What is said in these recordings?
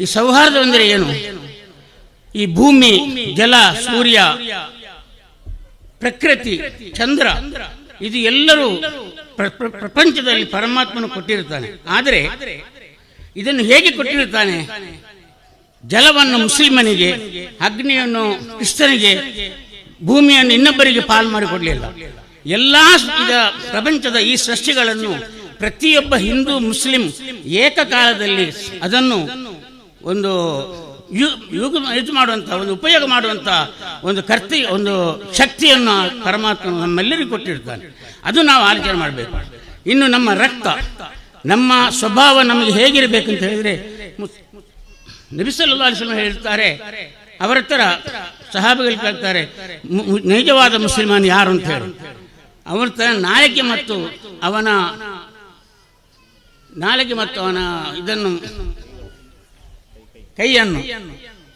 ಈ ಸೌಹಾರ್ದ ಅಂದರೆ ಏನು? ಈ ಭೂಮಿ, ಜಲ, ಸೂರ್ಯ, ಪ್ರಕೃತಿ, ಚಂದ್ರ, ಇದು ಎಲ್ಲರೂ ಪ್ರ- ಪ್ರ- ಪ್ರಪಂಚದಲ್ಲಿ ಪರಮಾತ್ಮನು ಕೊಟ್ಟಿರುತ್ತಾನೆ. ಆದರೆ ಇದನ್ನು ಹೇಗೆ ಕೊಟ್ಟಿರುತ್ತಾನೆ? ಜಲವನ್ನು ಮುಸ್ಲಿಮನಿಗೆ, ಅಗ್ನಿಯನ್ನು ಕ್ರಿಸ್ತನಿಗೆ, ಭೂಮಿಯನ್ನು ಇನ್ನೊಬ್ಬರಿಗೆ ಪಾಲು ಮಾಡಿಕೊಡಲಿಲ್ಲ. ಎಲ್ಲ ಪ್ರಪಂಚದ ಈ ಸೃಷ್ಟಿಗಳನ್ನು ಪ್ರತಿಯೊಬ್ಬ ಹಿಂದೂ, ಮುಸ್ಲಿಂ ಏಕಕಾಲದಲ್ಲಿ ಅದನ್ನು ಒಂದು ಯು- ಯುಗ ಇದು ಮಾಡುವಂಥ ಒಂದು ಉಪಯೋಗ ಮಾಡುವಂಥ ಒಂದು ಕರ್ತಿ, ಒಂದು ಶಕ್ತಿಯನ್ನು ಪರಮಾತ್ಮ ನಮ್ಮೆಲ್ಲರಿಗೂ ಕೊಟ್ಟಿರ್ತಾನೆ. ಅದು ನಾವು ಆಲೋಚನೆ ಮಾಡಬೇಕು. ಇನ್ನು ನಮ್ಮ ರಕ್ತ, ನಮ್ಮ ಸ್ವಭಾವ ನಮಗೆ ಹೇಗಿರಬೇಕಂತ ಹೇಳಿದರೆ ನಬಿಸಲ್ಲ ಅಲಿಸ್ಲಾಂ ಹೇಳ್ತಾರೆ, ಅವರ ಹತ್ರ ಸಹಾಬಿಗಳು ಕೇಳ್ತಾರೆ ನೈಜವಾದ ಮುಸಲ್ಮಾನ್ ಯಾರು ಅಂತ ಹೇಳಿ. ಅವರ ತರ ನಾಯಕಿ ಮತ್ತು ಅವನ ನಾಲಿಗೆ ಮತ್ತು ಅವನ ಇದನ್ನು ಕೈಯನ್ನು.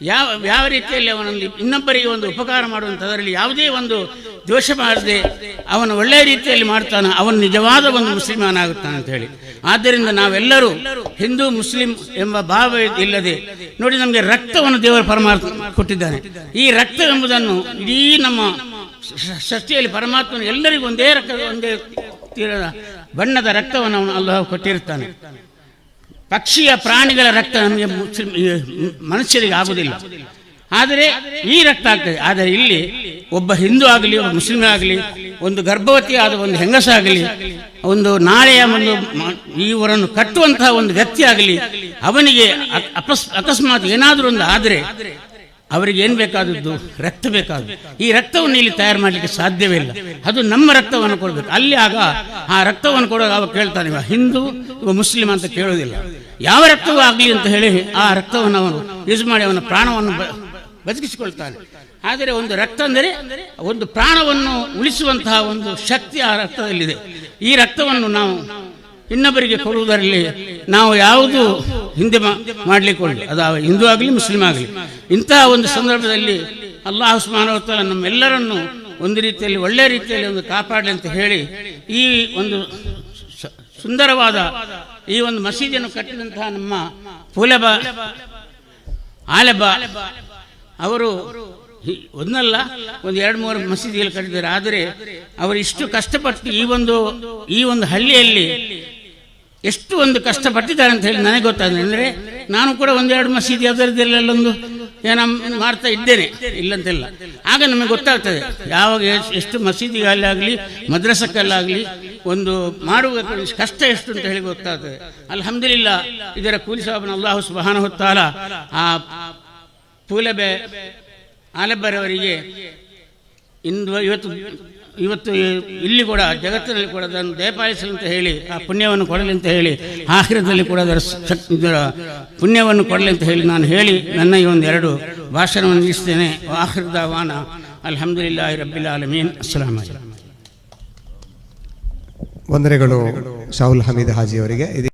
ಯಾವ ಯಾವ ರೀತಿಯಲ್ಲಿ ಅವನಲ್ಲಿ ಇನ್ನೊಬ್ಬರಿಗೆ ಒಂದು ಉಪಕಾರ ಮಾಡುವಂಥದರಲ್ಲಿ ಯಾವುದೇ ಒಂದು ದೋಷ ಮಾಡದೆ ಅವನು ಒಳ್ಳೆಯ ರೀತಿಯಲ್ಲಿ ಮಾಡ್ತಾನೆ ಅವನು ನಿಜವಾದ ಒಂದು ಮುಸ್ಲಿಮಾನ್ ಆಗುತ್ತಾನೆ ಅಂತ ಹೇಳಿ. ಆದ್ದರಿಂದ ನಾವೆಲ್ಲರೂ ಹಿಂದೂ ಮುಸ್ಲಿಂ ಎಂಬ ಭಾವ ಇಲ್ಲದೆ ನೋಡಿ ನಮಗೆ ರಕ್ತವನ್ನು ದೇವರ ಪರಮಾತ್ಮ ಕೊಟ್ಟಿದ್ದಾನೆ ಈ ರಕ್ತ ಎಂಬುದನ್ನು ಇಡೀ ನಮ್ಮ ಷಷ್ಟಿಯಲ್ಲಿ ಸೃಷ್ಟಿಯಲ್ಲಿ ಪರಮಾತ್ಮನು ಎಲ್ಲರಿಗೂ ಒಂದೇ ರಕ್ತ ಒಂದೇ ಬಣ್ಣದ ರಕ್ತವನ್ನು ಅವನು ಅಲ್ಲ ಕೊಟ್ಟಿರ್ತಾನೆ ಪಕ್ಷಿಯ ಪ್ರಾಣಿಗಳ ರಕ್ತ ನಮಗೆ ಮನುಷ್ಯರಿಗೆ ಆಗುವುದಿಲ್ಲ. ಆದರೆ ಈ ರಕ್ತ ಆಗ್ತದೆ. ಆದರೆ ಇಲ್ಲಿ ಒಬ್ಬ ಹಿಂದೂ ಆಗಲಿ, ಒಬ್ಬ ಮುಸ್ಲಿಂ ಆಗಲಿ, ಒಂದು ಗರ್ಭವತಿ ಆದ ಒಂದು ಹೆಂಗಸಾಗಲಿ ಒಂದು ನಾಳೆಯ ಒಂದು ಇವರನ್ನು ಕಟ್ಟುವಂತಹ ಒಂದು ವ್ಯಕ್ತಿ ಆಗಲಿ, ಅವನಿಗೆ ಅಕ್- ಅಕಸ್ಮಾತ್ ಏನಾದರೂ ಒಂದು ಆದರೆ ಅವರಿಗೆ ಏನು ಬೇಕಾದದ್ದು? ರಕ್ತ ಬೇಕಾದ ಈ ರಕ್ತವನ್ನು ಇಲ್ಲಿ ತಯಾರು ಮಾಡಲಿಕ್ಕೆ ಸಾಧ್ಯವೇ ಇಲ್ಲ. ಅದು ನಮ್ಮ ರಕ್ತವನ್ನು ಕೊಡಬೇಕು. ಅಲ್ಲಿ ಆಗ ಆ ರಕ್ತವನ್ನು ಕೊಡುವಾಗ ಅವಾಗ ಕೇಳ್ತಾನೆ ಹಿಂದೂ ಮುಸ್ಲಿಂ ಅಂತ ಕೇಳೋದಿಲ್ಲ. ಯಾವ ರಕ್ತವೂ ಆಗಲಿ ಅಂತ ಹೇಳಿ ಆ ರಕ್ತವನ್ನು ಅವನು ಯೂಸ್ ಮಾಡಿ ಅವನ ಪ್ರಾಣವನ್ನು ಬದುಕಿಸಿಕೊಳ್ತಾನೆ. ಆದರೆ ಒಂದು ರಕ್ತ ಅಂದರೆ ಒಂದು ಪ್ರಾಣವನ್ನು ಉಳಿಸುವಂತಹ ಒಂದು ಶಕ್ತಿ ಆ ರಕ್ತದಲ್ಲಿದೆ. ಈ ರಕ್ತವನ್ನು ನಾವು ಇನ್ನೊಬ್ಬರಿಗೆ ಕೊಡುವುದರಲ್ಲಿ ನಾವು ಯಾವುದು ಹಿಂದೆ ಮಾಡಲಿಕ್ಕೆ ಅದು ಹಿಂದೂ ಆಗಲಿ, ಮುಸ್ಲಿಂ ಆಗಲಿ. ಇಂತಹ ಒಂದು ಸಂದರ್ಭದಲ್ಲಿ ಅಲ್ಲಾಹ್ ಸ್ಮಾನವತ್ತಲ್ಲ ನಮ್ಮೆಲ್ಲರನ್ನು ಒಂದು ರೀತಿಯಲ್ಲಿ ಒಳ್ಳೆಯ ರೀತಿಯಲ್ಲಿ ಒಂದು ಕಾಪಾಡಲಿ ಅಂತ ಹೇಳಿ ಈ ಒಂದು ಸುಂದರವಾದ ಈ ಒಂದು ಮಸೀದಿಯನ್ನು ಕಟ್ಟಿದಂತಹ ನಮ್ಮ ಪುಲಬ ಆಲೆಬ. ಅವರು ಒಂದಲ್ಲ, ಒಂದು ಎರಡು ಮೂರು ಮಸೀದಿಯಲ್ಲಿ ಕಟ್ಟಿದ್ದಾರೆ. ಆದರೆ ಅವರು ಇಷ್ಟು ಕಷ್ಟಪಟ್ಟು ಈ ಒಂದು ಈ ಒಂದು ಹಳ್ಳಿಯಲ್ಲಿ ಎಷ್ಟು ಒಂದು ಕಷ್ಟಪಟ್ಟಿದ್ದಾರೆ ಅಂತ ಹೇಳಿ ನನಗೆ ಗೊತ್ತಾಗಿದೆ ಅಂದರೆ ನಾನು ಕೂಡ ಒಂದೆರಡು ಮಸೀದಿ ಅದರದ್ದೆಲ್ಲೊಂದು ಏನೋ ಮಾಡ್ತಾ ಇದ್ದೇನೆ. ಇಲ್ಲಂತಿಲ್ಲ. ಆಗ ನಮಗೆ ಗೊತ್ತಾಗ್ತದೆ. ಯಾವಾಗ ಎಷ್ಟ್- ಮಸೀದಿಗಲ್ಲಾಗಲಿ ಮದ್ರಸಕ್ಕಲ್ಲಾಗಲಿ, ಒಂದು ಮಾಡುವ ಕಷ್ಟ ಎಷ್ಟು ಅಂತ ಹೇಳಿ ಗೊತ್ತಾಗ್ತದೆ. ಅಲ್ಹಮ್ದಿಲ್ಲ ಇದರ ಕೂಲಿ ಸಾಬನ ಅಲ್ಲಾಹು ಸುಬಹಾನ ಹೊತ್ತಾಲ ಆ ಪೂಲಬೆ ಆಲೆಬ್ಬರವರಿಗೆ ಇಂದು ಇವತ್ತು ಇವತ್ತು ಇಲ್ಲಿ ಕೂಡ ಜಗತ್ತಿನಲ್ಲಿ ಕೂಡ ಅದನ್ನು ದಯಪಾಲಿಸಲಿ ಅಂತ ಹೇಳಿ, ಆ ಪುಣ್ಯವನ್ನು ಕೊಡಲಿ ಅಂತ ಹೇಳಿ ಆಹಾರದಲ್ಲಿ ಕೂಡ ಅದರ ಪುಣ್ಯವನ್ನು ಕೊಡಲಿ ಅಂತ ಹೇಳಿ ನಾನು ಹೇಳಿ ನನ್ನ ಈ ಒಂದು ಎರಡು ಭಾಷಣವನ್ನು ನಿಲ್ಲಿಸ್ತೇನೆ ಆಹ್ರದ ವಾನ ಅಲ್ಹಮ್ದುಲಿಲ್ಲಾ ರಬ್ಬಿಲ್ ಆಲಮೀನ್. ಅಸ್ಸಲಾಮ್ ವಂದನೆಗಳು ಸಾಹುಲ್ ಹಮೀದ್ ಹಾಜಿ ಅವರಿಗೆ.